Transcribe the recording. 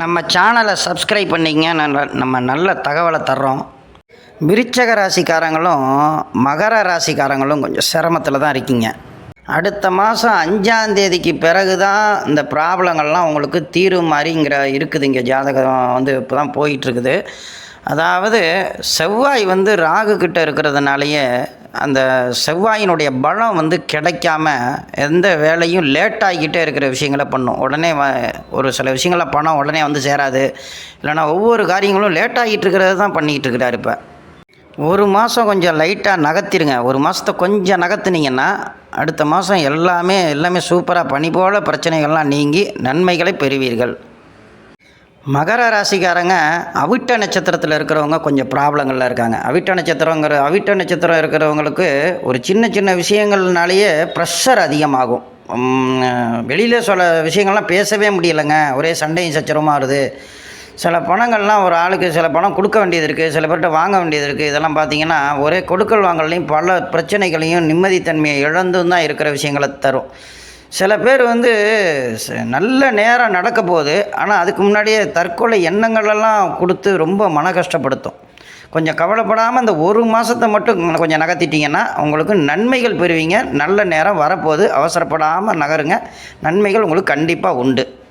நம்ம சேனலை சப்ஸ்கிரைப் பண்ணிங்க நல்ல நம்ம நல்ல தகவலை தர்றோம். விருச்சக ராசிக்காரங்களும் மகர ராசிக்காரங்களும் கொஞ்சம் சிரமத்தில் தான் இருக்கீங்க. அடுத்த மாதம் அஞ்சாம் தேதிக்கு பிறகு தான் இந்த ப்ராப்ளங்கள்லாம் உங்களுக்கு தீரும் மாதிரிங்கிற இருக்குது இங்கே ஜாதகம் வந்து இப்போ தான் போயிட்டுருக்குது அதாவது செவ்வாய் வந்து ராகு கிட்ட இருக்கிறதுனாலயே அந்த செவ்வாயினுடைய பலம் வந்து கிடைக்காம எந்த வேலையும் லேட் ஆகிக்கிட்டே இருக்கிற விஷயங்களை பண்ணும். உடனே வ- ஒரு சில விஷயங்கள பணம் உடனே வந்து சேராது. இல்லைன்னா ஒவ்வொரு காரியங்களும் லேட் ஆகிட்டு இருக்கிறது தான் பண்ணிக்கிட்டு இருக்கிறாரு இப்போ. ஒரு மாதம் கொஞ்சம் லைட்டாக நகர்த்திருங்க. ஒரு மாதத்தை கொஞ்சம் நகர்த்துனீங்கன்னா அடுத்த மாதம் எல்லாமே எல்லாமே சூப்பராக பனி போல் பிரச்சனைகள்லாம் நீங்கி நன்மைகளை பெறுவீர்கள். மகர ராசிக்காரங்க அவிட்ட நட்சத்திரத்தில் இருக்கிறவங்க கொஞ்சம் ப்ராப்ளங்களில் இருக்காங்க. அவிட்ட நட்சத்திரங்கிற அவிட்ட நட்சத்திரம் இருக்கிறவங்களுக்கு ஒரு சின்ன சின்ன விஷயங்கள்னாலேயே ப்ரெஷர் அதிகமாகும். வெளியில் சொல்ல விஷயங்கள்லாம் பேசவே முடியலைங்க. ஒரே சண்டையும் சச்சரமாக வருது சில பணங்கள்லாம் ஒரு ஆளுக்கு சில பணம் கொடுக்க வேண்டியது இருக்குது சில பேர்கிட்ட வாங்க வேண்டியது இருக்குது இதெல்லாம் பார்த்தீங்கன்னா ஒரே கொடுக்கல் வாங்கலையும் பல பிரச்சனைகளையும் நிம்மதித்தன்மையை இழந்தும் தான் இருக்கிற விஷயங்களை தரும். சில பேர் வந்து ச- நல்ல நேரம் நடக்க போகுது ஆனால் அதுக்கு முன்னாடியே தற்கொலை எண்ணங்களெல்லாம் கொடுத்து ரொம்ப மன கஷ்டப்படுத்தும். கொஞ்சம் கவலைப்படாமல் இந்த ஒரு மாதத்தை மட்டும் கொஞ்சம் நகர்த்திட்டிங்கன்னா உங்களுக்கு நன்மைகள் பெறுவீங்க நல்ல நேரம் வரப்போகுது அவசரப்படாமல் நகருங்க நன்மைகள் உங்களுக்கு கண்டிப்பாக உண்டு.